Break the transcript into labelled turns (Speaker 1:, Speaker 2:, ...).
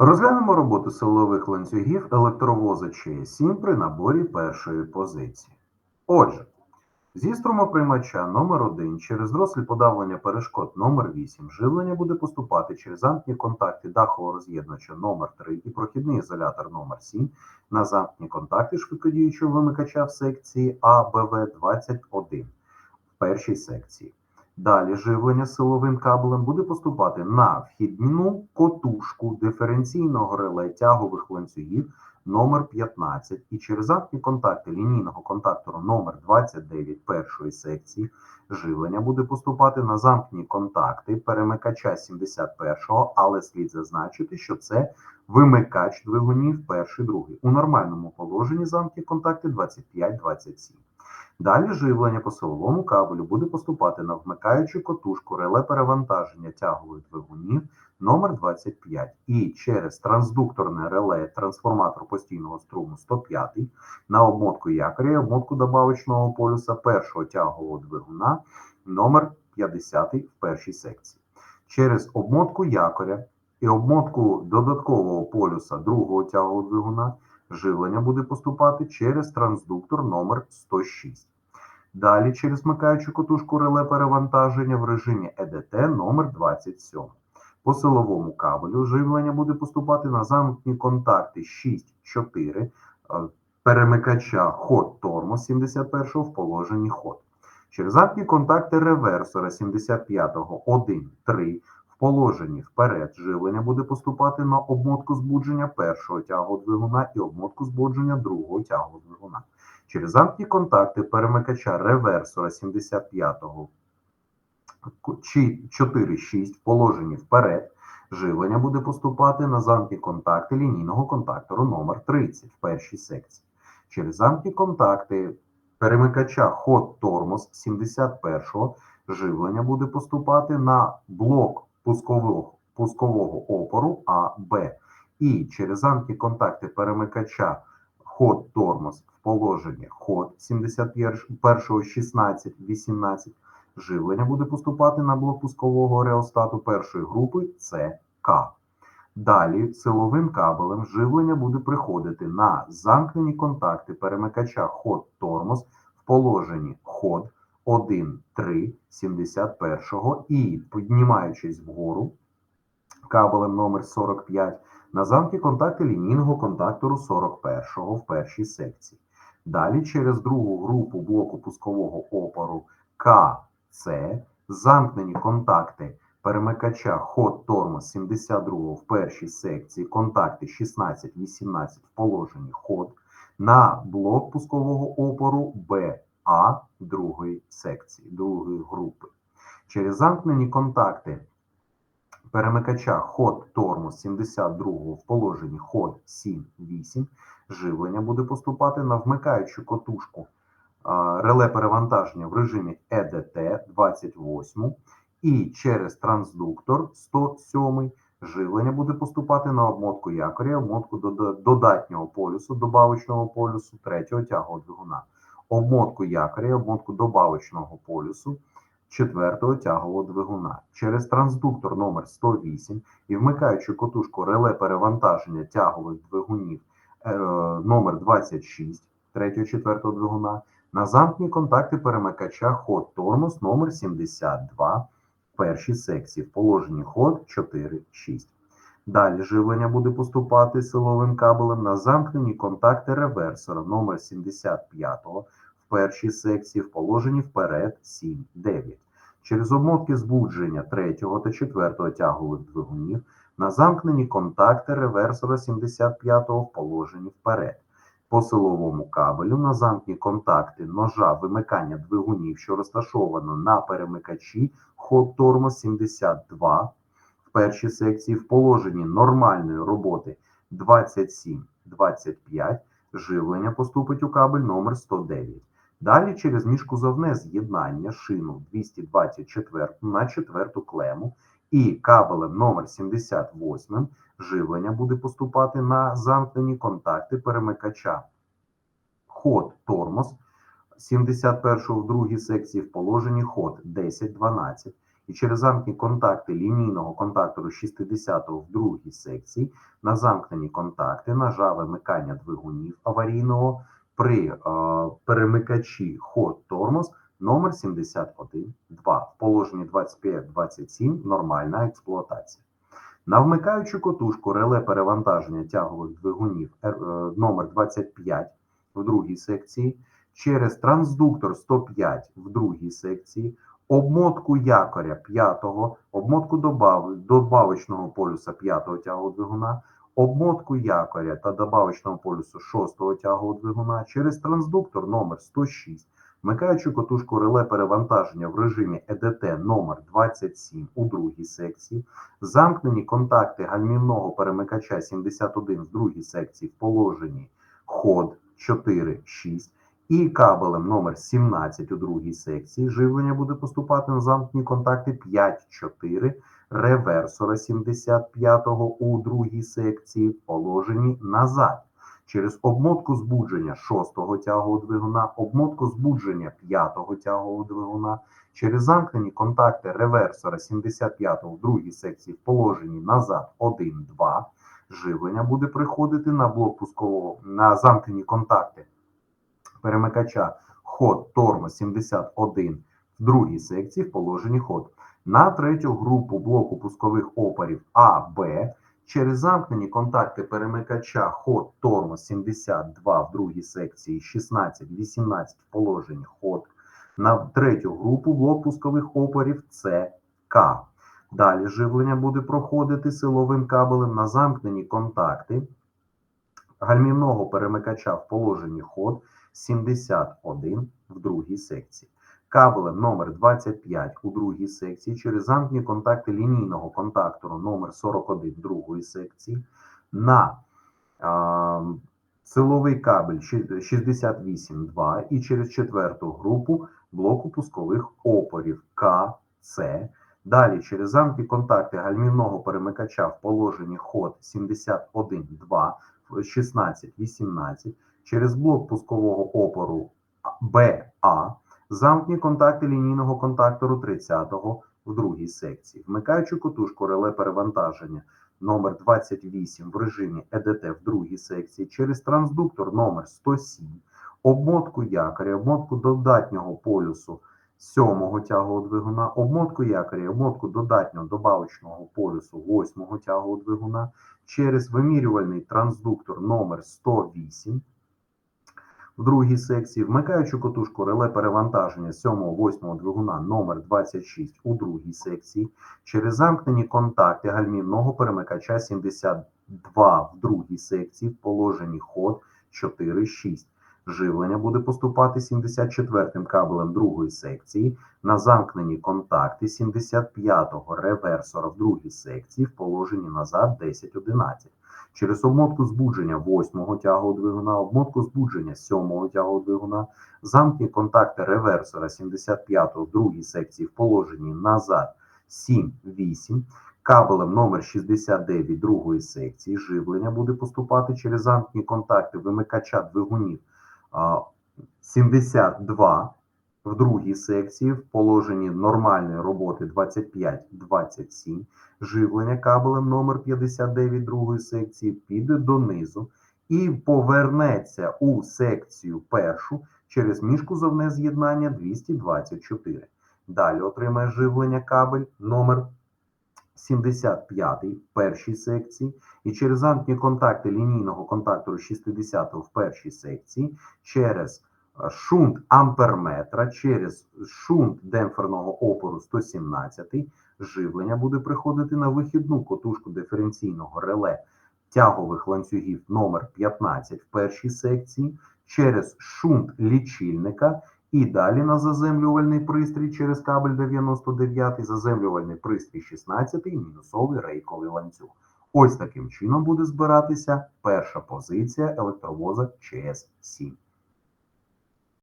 Speaker 1: Розглянемо роботу силових ланцюгів електровоза ЧС7 при наборі першої позиції. Отже, зі струмоприймача номер 1 через дрослі подавлення перешкод номер 8 живлення буде поступати через замкні контакти дахового роз'єднувача номер 3 і прохідний ізолятор номер 7 на замкні контакти швидкодіючого вимикача в секції АБВ21 в першій секції. Далі живлення силовим кабелем буде поступати на вхідну котушку диференційного реле тягових ланцюгів номер 15 і через замкні контакти лінійного контактору номер 29 першої секції живлення буде поступати на замкні контакти перемикача 71-го, але слід зазначити, що це вимикач двигунів перший, другий. У нормальному положенні замкні контакти 25-27. Далі живлення по силовому кабелю буде поступати на вмикаючу котушку реле перевантаження тягових двигунів номер 25 і через транздукторне реле трансформатор постійного струму 105 на обмотку якоря і обмотку добавочного полюса першого тягового двигуна номер 50 в першій секції. Через обмотку якоря і обмотку додаткового полюса другого тягового двигуна живлення буде поступати через транздуктор номер 106. Далі через вмикаючу котушку реле перевантаження в режимі ЕДТ номер 27. По силовому кабелю живлення буде поступати на замкні контакти 6-4 е, перемикача ход тормоз 71 в положенні ход. Через замкні контакти реверсора 75-го 1-3 в положенні вперед живлення буде поступати на обмотку збудження першого тягу двигуна і обмотку збудження другого тягу двигуна. Через замкні контакти перемикача реверсора 75-го чи 4-6 в положенні вперед живлення буде поступати на замкні контакти лінійного контактору номер 30 в першій секції. Через замкні контакти перемикача ход тормоз 71-го живлення буде поступати на блок пускового, пускового опору А, Б. І через замкні контакти перемикача ход тормоз в положенні ход 71, 16, 18 живлення буде поступати на блок пускового реостату першої групи ЦК. Далі силовим кабелем живлення буде приходити на замкнені контакти перемикача ход тормоз в положенні ход 1, 3, 71 і піднімаючись вгору кабелем номер 45 на замки контакти лінійного контактору 41 в першій секції. Далі через другу групу блоку пускового опору КЦ замкнені контакти перемикача ход тормоз 72 в першій секції, контакти 16-18 в положенні ход на блок пускового опору БА другої секції, другої групи. Через замкнені контакти перемикача ход тормоз 72 в положенні ход 7-8 живлення буде поступати на вмикаючу котушку реле перевантаження в режимі EDT 28 і через транздуктор 107 живлення буде поступати на обмотку якоря, обмотку дода- додатнього полюсу, добавочного полюсу третього тягового двигуна, обмотку якоря, обмотку добавочного полюсу четвертого тягового двигуна. Через транздуктор номер 108 і вмикаючи котушку реле перевантаження тягових двигунів е, номер 26 третього четвертого двигуна на замкні контакти перемикача ход тормоз номер 72 в першій секції в положенні ход 4-6. Далі живлення буде поступати силовим кабелем на замкнені контакти реверсора номер 75 в першій секції в положенні вперед 7-9. Через обмотки збудження 3 та 4 тягових двигунів на замкнені контакти реверсора 75 в положенні вперед. По силовому кабелю на замкні контакти ножа вимикання двигунів, що розташовано на перемикачі ход тормоз 72 в першій секції в положенні нормальної роботи 27-25 живлення поступить у кабель номер 109. Далі через міжкузовне з'єднання шину 224 на четверту клему і кабелем номер 78 живлення буде поступати на замкнені контакти перемикача. Ход тормоз 71 в другій секції в положенні ход 10-12 і через замкнені контакти лінійного контактору 60 в другій секції на замкнені контакти нажа вимикання двигунів аварійного при е, перемикачі ход тормоз номер 71.2 в положенні 25.27 нормальна експлуатація. На вмикаючу котушку реле перевантаження тягових двигунів е, номер 25 в другій секції, через трансдуктор 105 в другій секції, обмотку якоря 5, обмотку добав, добавочного полюса 5 тягового двигуна, обмотку якоря та добавочного полюсу 6 тягового двигуна через трансдуктор номер 106 Вмикаючи котушку реле перевантаження в режимі ЕДТ номер 27 у другій секції, замкнені контакти гальмівного перемикача 71 в другій секції в положенні ход 4-6 і кабелем номер 17 у другій секції живлення буде поступати на замкнені контакти 5-4 реверсора 75-го у другій секції в положенні назад. Через обмотку збудження 6-го тягового двигуна, обмотку збудження 5-го тягового двигуна, через замкнені контакти реверсора 75-го в другій секції в положенні назад 1-2, живлення буде приходити на блок пускового на замкнені контакти перемикача. Ход тормоз 71 в другій секції в положенні ход. На третю групу блоку пускових опорів А, Б через замкнені контакти перемикача ход тормоз 72 в другій секції 16-18 в положенні ход. На третю групу блок пускових опорів С, К. Далі живлення буде проходити силовим кабелем на замкнені контакти гальмівного перемикача в положенні ход 71 в другій секції. Кабелем номер 25 у другій секції через замкнені контакти лінійного контактору номер 41 другої секції на силовий кабель 68.2 і через четверту групу блоку пускових опорів К, Далі через замкнені контакти гальмівного перемикача в положенні ход 71.2 16-18 через блок пускового опору БА, замкні контакти лінійного контактору 30-го в другій секції, вмикаючи котушку реле перевантаження номер 28 в режимі ЕДТ в другій секції, через трансдуктор номер 107, обмотку якоря, обмотку додатнього полюсу 7-го тягового двигуна, обмотку якоря, обмотку додатнього добавочного полюсу 8-го тягового двигуна, через вимірювальний трансдуктор номер 108 в другій секції, вмикаючи котушку реле перевантаження 7-8 двигуна номер 26 у другій секції, через замкнені контакти гальмівного перемикача 72 в другій секції в положенні ход 4-6. Живлення буде поступати 74-м кабелем другої секції на замкнені контакти 75-го реверсора в другій секції в положенні назад 10-11. Через обмотку збудження 8-го тягового двигуна, обмотку збудження 7-го тягового двигуна, замкні контакти реверсора 75-го в другій секції в положенні назад 7-8, кабелем номер 69 другої секції живлення буде поступати через замкні контакти вимикача двигунів 72 в другій секції в положенні нормальної роботи 25-27, живлення кабелем номер 59 другої секції піде донизу і повернеться у секцію першу через міжкузовне з'єднання 224. Далі отримає живлення кабель номер 75 в першій секції і через замкні контакти лінійного контактору 60 в першій секції через шунт амперметра, через шунт демпферного опору 117 живлення буде приходити на вихідну котушку диференційного реле тягових ланцюгів номер 15 в першій секції, через шунт лічильника і далі на заземлювальний пристрій через кабель 99, заземлювальний пристрій 16, мінусовий рейковий ланцюг. Ось таким чином буде збиратися перша позиція електровоза ЧС-7.